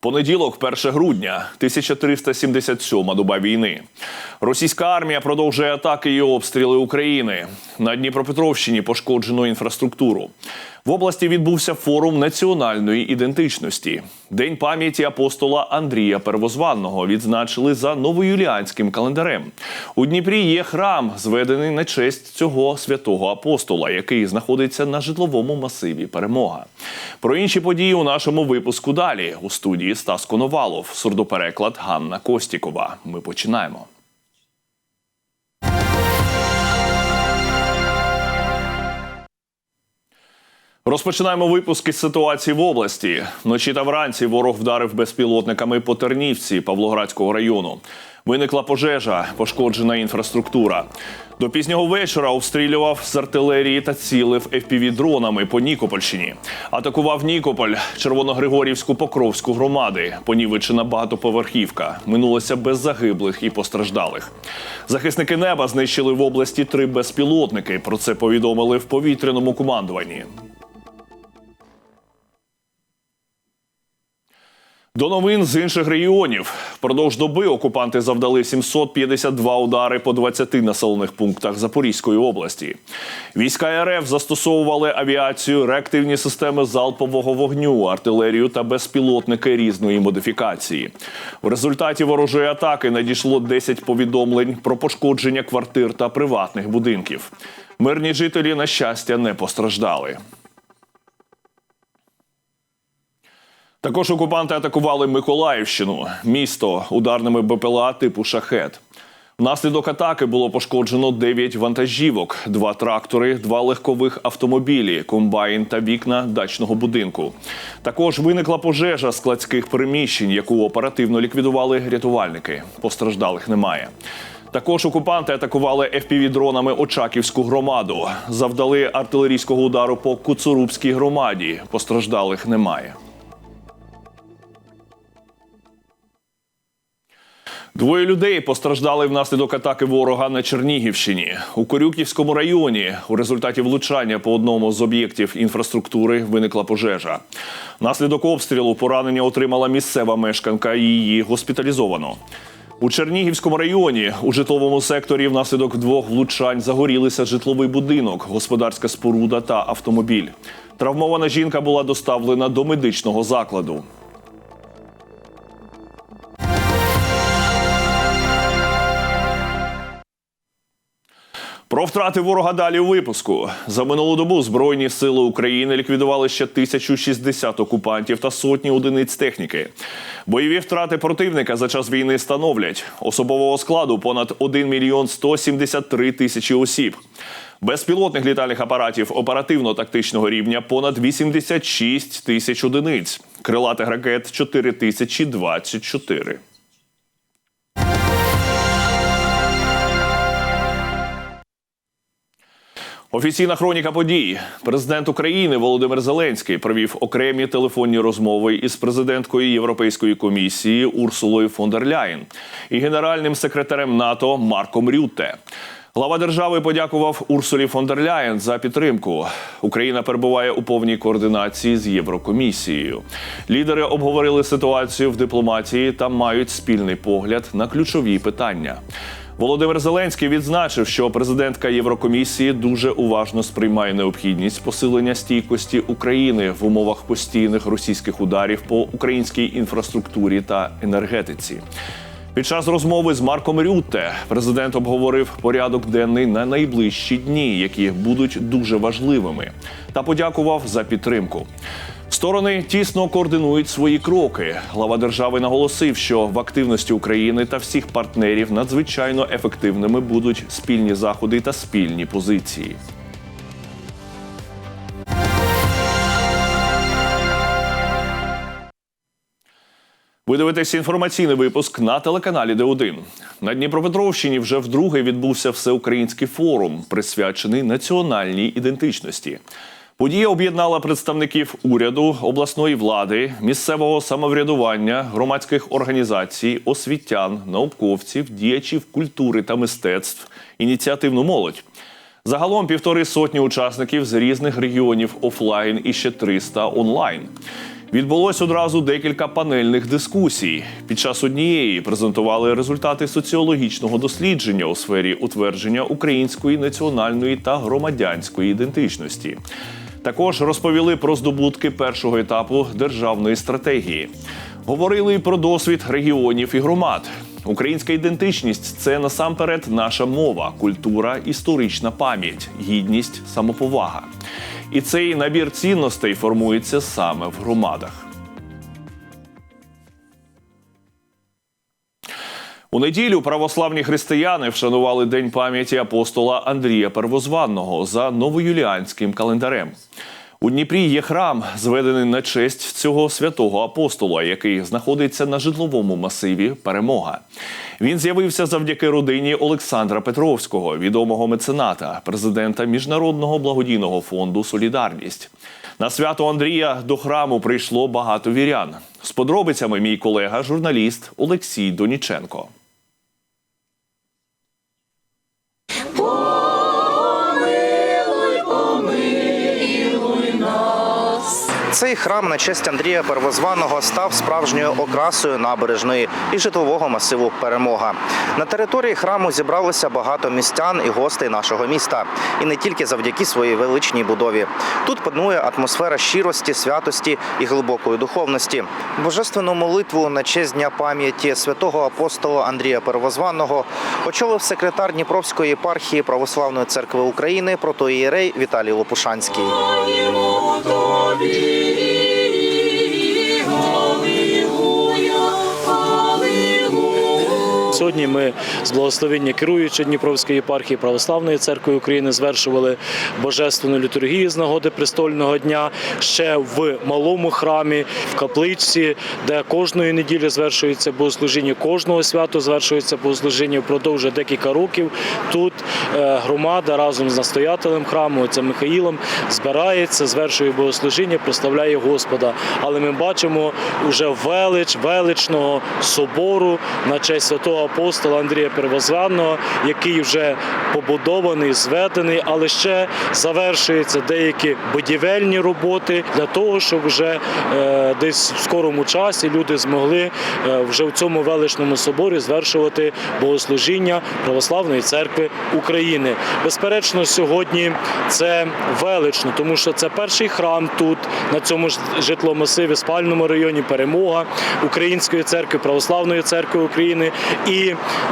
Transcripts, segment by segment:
Понеділок, 1 грудня, 1377 доба війни. Російська армія продовжує атаки і обстріли України. На Дніпропетровщині пошкоджено інфраструктуру. В області відбувся форум національної ідентичності. День пам'яті апостола Андрія Первозванного відзначили за новоюліанським календарем. У Дніпрі є храм, зведений на честь цього святого апостола, який знаходиться на житловому масиві Перемога. Про інші події у нашому випуску далі у студії Стас Коновалов, сурдопереклад Ганна Костікова. Ми починаємо. Розпочинаємо випуск із ситуації в області. Вночі та вранці ворог вдарив безпілотниками по Тернівці Павлоградського району. Виникла пожежа, пошкоджена інфраструктура. До пізнього вечора обстрілював з артилерії та цілив fpv дронами по Нікопольщині. Атакував Нікополь, Червоногригорівську Покровську громади. Понівечена багатоповерхівка. Минулося без загиблих і постраждалих. Захисники неба знищили в області три безпілотники. Про це повідомили в повітряному командуванні. До новин з інших регіонів. Впродовж доби окупанти завдали 752 удари по 20 населених пунктах Запорізької області. Війська РФ застосовували авіацію, реактивні системи залпового вогню, артилерію та безпілотники різної модифікації. В результаті ворожої атаки надійшло 10 повідомлень про пошкодження квартир та приватних будинків. Мирні жителі, на щастя, не постраждали. Також окупанти атакували Миколаївщину, місто ударними БПЛА типу шахет. Внаслідок атаки було пошкоджено 9 вантажівок, два трактори, два легкових автомобілі, комбайн та вікна дачного будинку. Також виникла пожежа складських приміщень, яку оперативно ліквідували рятувальники. Постраждалих немає. Також окупанти атакували FPV-дронами Очаківську громаду. Завдали артилерійського удару по Куцурубській громаді. Постраждалих немає. Двоє людей постраждали внаслідок атаки ворога на Чернігівщині у Корюківському районі. У результаті влучання по одному з об'єктів інфраструктури виникла пожежа. Внаслідок обстрілу поранення отримала місцева мешканка і її госпіталізовано. У Чернігівському районі у житловому секторі внаслідок двох влучань загорілися житловий будинок, господарська споруда та автомобіль. Травмована жінка була доставлена до медичного закладу. Про втрати ворога далі у випуску за минулу добу збройні сили України ліквідували ще 1060 окупантів та сотні одиниць техніки. Бойові втрати противника за час війни становлять особового складу понад 1 мільйон 173 тисячі осіб. Безпілотних літальних апаратів оперативно-тактичного рівня понад 86 тисяч одиниць, крилатих ракет 4024. Офіційна хроніка подій. Президент України Володимир Зеленський провів окремі телефонні розмови із президенткою Європейської комісії Урсулою фон дер Ляєн і генеральним секретарем НАТО Марком Рютте. Глава держави подякував Урсулі фон дер Ляєн за підтримку. Україна перебуває у повній координації з Єврокомісією. Лідери обговорили ситуацію в дипломатії та мають спільний погляд на ключові питання. Володимир Зеленський відзначив, що президентка Єврокомісії дуже уважно сприймає необхідність посилення стійкості України в умовах постійних російських ударів по українській інфраструктурі та енергетиці. Під час розмови з Марком Рютте президент обговорив порядок денний на найближчі дні, які будуть дуже важливими, та подякував за підтримку. Сторони тісно координують свої кроки. Глава держави наголосив, що в активності України та всіх партнерів надзвичайно ефективними будуть спільні заходи та спільні позиції. Ви дивитесь інформаційний випуск на телеканалі Д1. На Дніпропетровщині вже вдруге відбувся всеукраїнський форум, присвячений національній ідентичності. Подія об'єднала представників уряду, обласної влади, місцевого самоврядування, громадських організацій, освітян, науковців, діячів культури та мистецтв, ініціативну молодь. Загалом півтори сотні учасників з різних регіонів офлайн і ще 300 онлайн. Відбулось одразу декілька панельних дискусій. Під час однієї презентували результати соціологічного дослідження у сфері утвердження української національної та громадянської ідентичності. Також розповіли про здобутки першого етапу державної стратегії. Говорили про досвід регіонів і громад. Українська ідентичність це насамперед наша мова, культура, історична пам'ять, гідність, самоповага. І цей набір цінностей формується саме в громадах. У неділю православні християни вшанували День пам'яті апостола Андрія Первозванного за новоюліанським календарем. У Дніпрі є храм, зведений на честь цього святого апостола, який знаходиться на житловому масиві Перемога. Він з'явився завдяки родині Олександра Петровського, відомого мецената, президента Міжнародного благодійного фонду Солідарність. На свято Андрія до храму прийшло багато вірян. З подробицями мій колега, журналіст Олексій Доніченко. Цей храм на честь Андрія Первозваного став справжньою окрасою набережної і житлового масиву Перемога. На території храму зібралося багато містян і гостей нашого міста, і не тільки завдяки своїй величній будові. Тут панує атмосфера щирості, святості і глибокої духовності. Божественну молитву на честь дня пам'яті святого апостола Андрія Первозваного очолив секретар Дніпровської єпархії Православної церкви України протоієрей Віталій Лопушанський. Tobi. Сьогодні ми з благословення керуючи Дніпровської єпархії Православної церкви України звершували божественну літургію з нагоди престольного дня ще в малому храмі, в капличці, де кожної неділі звершується богослужіння, кожного святу звершується богослужіння впродовж декілька років. Тут е, громада разом з настоятелем храму, отцем Михаїлом, збирається, звершує богослужіння, прославляє Господа. Але ми бачимо вже велич величного собору на честь святого апостола Андрія Первозванного, який вже побудований, зведений, але ще завершуються деякі будівельні роботи для того, щоб вже е, десь в скорому часі люди змогли е, вже в цьому величному соборі звершувати богослужіння Православної церкви України. Безперечно, сьогодні це велично, тому що це перший храм тут, на цьому ж житломасиві, спальному районі Перемога Української церкви, Православної церкви України. І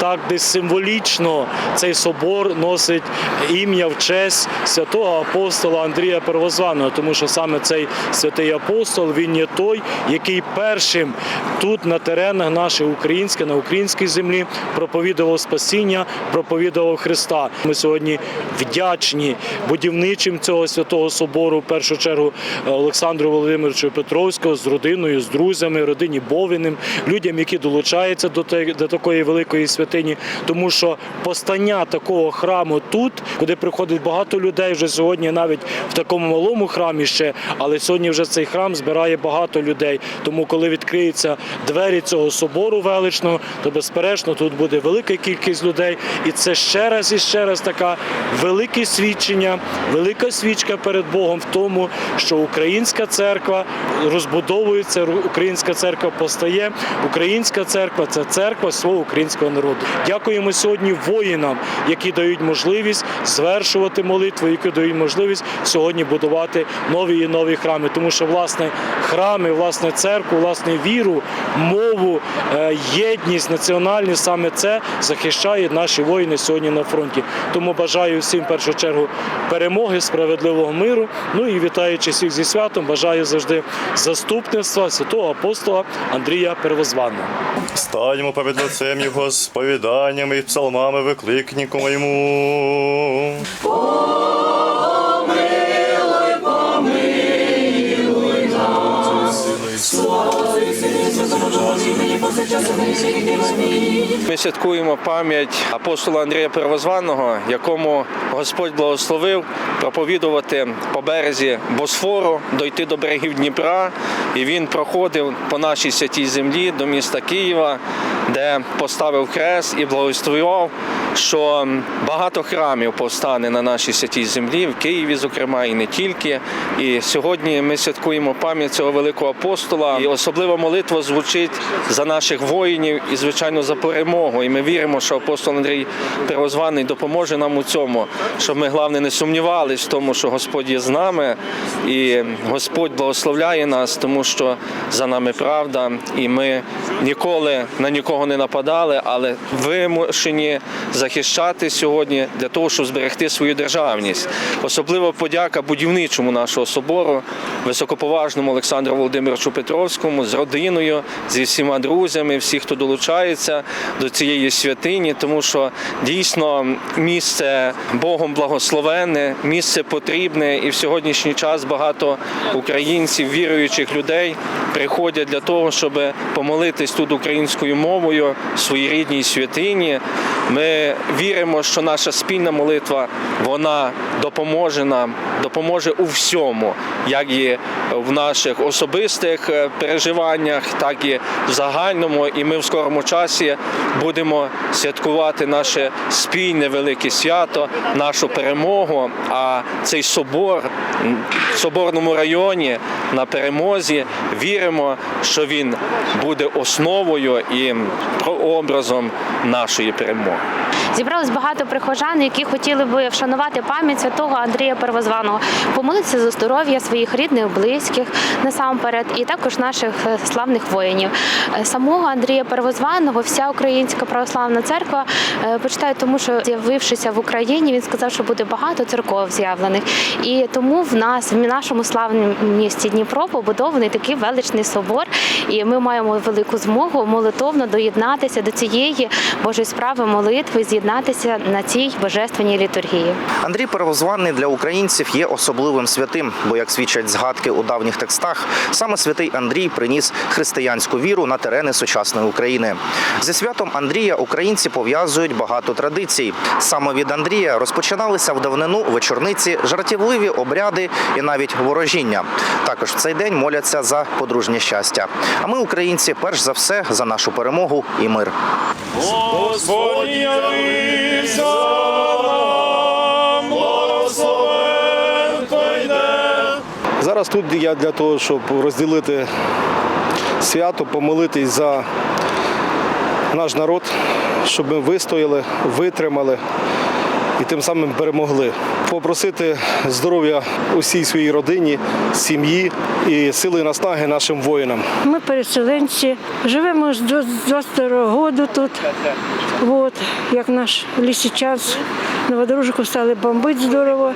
так десь символічно цей собор носить ім'я в честь святого апостола Андрія Первозваного, тому що саме цей святий апостол він є той, який першим тут на теренах наших українських, на українській землі проповідував спасіння, проповідував Христа. Ми сьогодні вдячні будівничим цього святого собору, в першу чергу Олександру Володимировичу Петровського з родиною, з друзями, родині Бовіним, людям, які долучаються до, до такої великої святині, тому що постання такого храму тут, куди приходить багато людей, вже сьогодні навіть в такому малому храмі ще, але сьогодні вже цей храм збирає багато людей. Тому, коли відкриються двері цього собору величного, то безперечно тут буде велика кількість людей, і це ще раз і ще раз така велике свідчення, велика свічка перед Богом в тому, що українська церква розбудовується, українська церква постає. Українська церква це церква свого українського народу. Дякуємо сьогодні воїнам, які дають можливість звершувати молитву, які дають можливість сьогодні будувати нові і нові храми. Тому що власне храми, власне церкву, власне віру, мову, е, єдність, національність саме це захищають наші воїни сьогодні на фронті. Тому бажаю всім в першу чергу перемоги, справедливого миру. Ну і вітаючи всіх зі святом, бажаю завжди заступництва святого апостола Андрія Первозванного. Станемо перед лицем Його з і псалмами викликніку йому. Ми святкуємо пам'ять апостола Андрія Первозваного, якому Господь благословив проповідувати по березі Босфору, дойти до берегів Дніпра. І він проходив по нашій святій землі до міста Києва, де поставив хрест і благословив, що багато храмів повстане на нашій святій землі, в Києві, зокрема, і не тільки. І сьогодні ми святкуємо пам'ять цього великого апостола. І особлива молитва звучить за наших воїнів і, звичайно, за перемогу. І ми віримо, що апостол Андрій Первозваний допоможе нам у цьому, щоб ми, головне, не сумнівались в тому, що Господь є з нами, і Господь благословляє нас, тому що за нами правда, і ми ніколи на нікого не нападали, але вимушені захищати сьогодні для того, щоб зберегти свою державність. Особливо подяка будівничому нашого собору, високоповажному Олександру Володимировичу Петровському з родиною, зі всіма друзями, всі, хто долучається до цієї святині, тому що дійсно місце Богом благословенне, місце потрібне, і в сьогоднішній час багато українців, віруючих людей приходять для того, щоб помолитись тут українською мовою в своїй рідній святині. Ми віримо, що наша спільна молитва вона допоможе нам, допоможе у всьому, як і в наших особистих е, переживаннях, так і в загальному. І ми в скорому часі будемо святкувати наше спільне велике свято, нашу перемогу. А цей собор в соборному районі на перемозі віримо, що він буде основою і прообразом нашої перемоги. Зібралось багато прихожан, які хотіли би вшанувати пам'ять святого Андрія Первозваного, помолитися за здоров'я своїх рідних, близьких насамперед, і також наших е, славних воїнів. Е, Самого Андрія Первозваного вся українська православна церква е, почитає, тому що з'явившися в Україні, він сказав, що буде багато церков з'явлених. І тому в нас, в нашому славному місті Дніпро, побудований такий величний собор, і ми маємо велику змогу молитовно доєднатися до цієї Божої справи молитви, з'єднатися на цій божественній літургії. Андрій Первозваний для українців є особливим святим, бо, як свідчать згадки у давніх текстах, саме святий Андрій приніс християнську віру на терени сучасної України. Зі святом Андрія українці пов'язують багато традицій. Саме від Андрія розпочиналися в давнину вечорниці, жартівливі обряди і навіть ворожіння. Також в цей день моляться за подружнє щастя. А ми, українці, перш за все за нашу перемогу і мир. Господь явився нам, благословен той день. Зараз тут я для того, щоб розділити свято, помолитись за наш народ, щоб ми вистояли, витримали і тим самим перемогли. Попросити здоров'я усій своїй родині, сім'ї і сили і наснаги нашим воїнам. Ми переселенці, живемо з 22 року тут. От, як наш лісічас, новодружку стали бомбити здорово.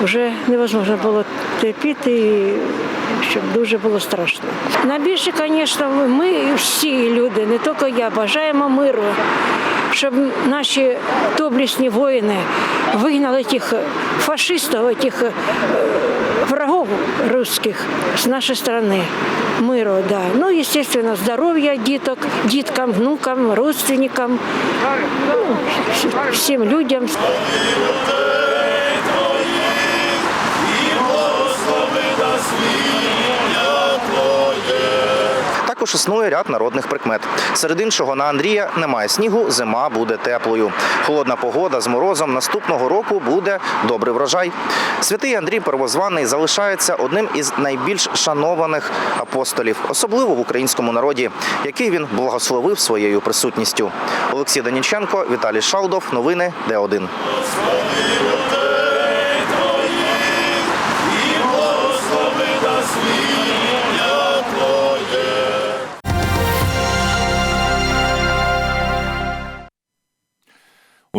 Вже невозможно було терпіти, і щоб дуже було страшно. Найбільше, звісно, ми всі люди, не тільки я, бажаємо миру, щоб наші доблесні воїни вигнали тих фашистів, тих е, врагов русских з нашої країни. Миру, да. Ну, естественно, здоров'я діток, діткам, внукам, родственникам, ну, всім людям. Також існує ряд народних прикмет. Серед іншого на Андрія немає снігу, зима буде теплою. Холодна погода з морозом наступного року буде добрий врожай. Святий Андрій Первозваний залишається одним із найбільш шанованих апостолів, особливо в українському народі, який він благословив своєю присутністю. Олексій Даніченко, Віталій Шалдов. Новини Д1.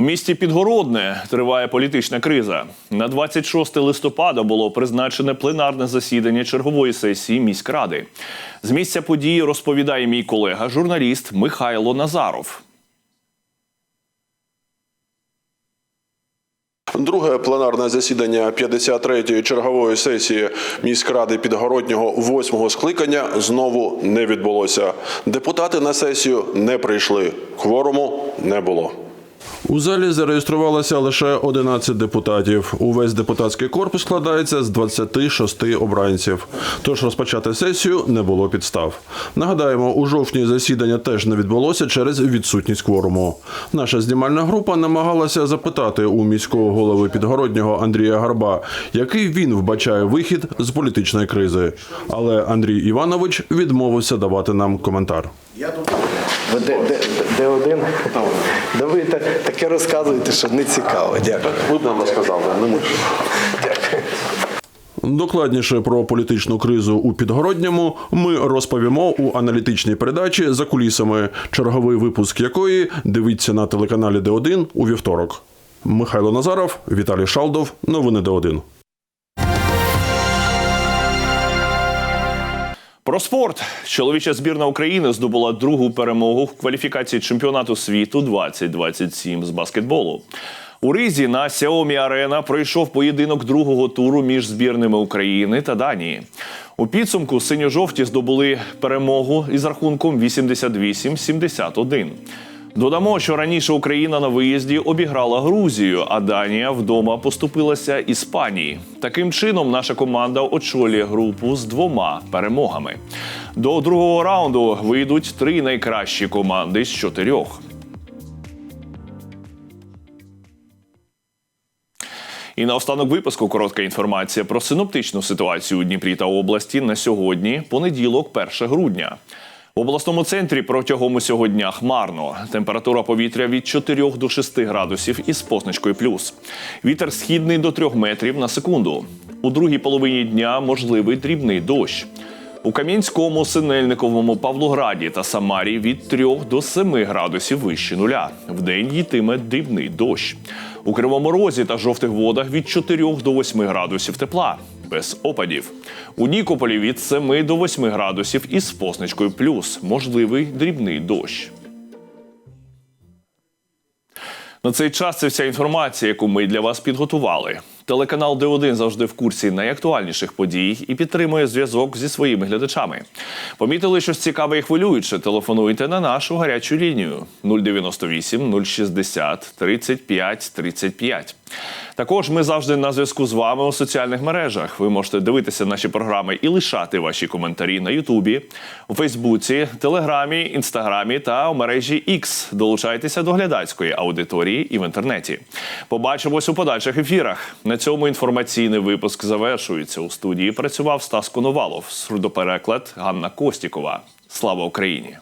Місті Підгородне триває політична криза. На 26 листопада було призначене пленарне засідання чергової сесії міськради. З місця події розповідає мій колега, журналіст Михайло Назаров. Друге пленарне засідання 53-ї чергової сесії міськради Підгороднього 8-го скликання знову не відбулося. Депутати на сесію не прийшли. Кворуму не було. У залі зареєструвалося лише 11 депутатів. Увесь депутатський корпус складається з 26 обранців. Тож розпочати сесію не було підстав. Нагадаємо, у жовтні засідання теж не відбулося через відсутність кворуму. Наша знімальна група намагалася запитати у міського голови підгороднього Андрія Гарба, який він вбачає вихід з політичної кризи. Але Андрій Іванович відмовився давати нам коментар. Ви де, де, де один? Да ви та- таке розказуєте, що не цікаво. Дякую. Ви б нам розказали, не ми. Докладніше про політичну кризу у Підгородньому ми розповімо у аналітичній передачі за кулісами, черговий випуск якої дивіться на телеканалі Д1 у вівторок. Михайло Назаров, Віталій Шалдов. Новини Д1. Про спорт чоловіча збірна України здобула другу перемогу в кваліфікації чемпіонату світу 2027 з баскетболу. У Ризі на Xiaomi Арена пройшов поєдинок другого туру між збірними України та Данії. У підсумку синьо-жовті здобули перемогу із рахунком 88-71. Додамо, що раніше Україна на виїзді обіграла Грузію, а Данія вдома поступилася Іспанії. Таким чином, наша команда очолює групу з двома перемогами. До другого раунду вийдуть три найкращі команди з чотирьох. І на останок випуску коротка інформація про синоптичну ситуацію у Дніпрі та області на сьогодні, понеділок, 1 грудня. В обласному центрі протягом усього дня хмарно. Температура повітря від 4 до 6 градусів із позначкою плюс. Вітер східний до 3 метрів на секунду. У другій половині дня можливий дрібний дощ. У Кам'янському, Синельниковому, Павлограді та Самарі від 3 до 7 градусів вище нуля. Вдень йтиме дрібний дощ. У Кривому Розі та жовтих водах від 4 до 8 градусів тепла. Без опадів. У Нікополі від 7 до 8 градусів із позначкою плюс. Можливий дрібний дощ. На цей час це вся інформація, яку ми для вас підготували. Телеканал Д1 завжди в курсі найактуальніших подій і підтримує зв'язок зі своїми глядачами. Помітили щось цікаве і хвилююче? Телефонуйте на нашу гарячу лінію 098 060 35 35. Також ми завжди на зв'язку з вами у соціальних мережах. Ви можете дивитися наші програми і лишати ваші коментарі на Ютубі, у Фейсбуці, Телеграмі, Інстаграмі та у мережі X. Долучайтеся до глядацької аудиторії і в інтернеті. Побачимось у подальших ефірах. На цьому інформаційний випуск завершується. У студії працював Стас Коновалов, сурдопереклад Ганна Костікова. Слава Україні!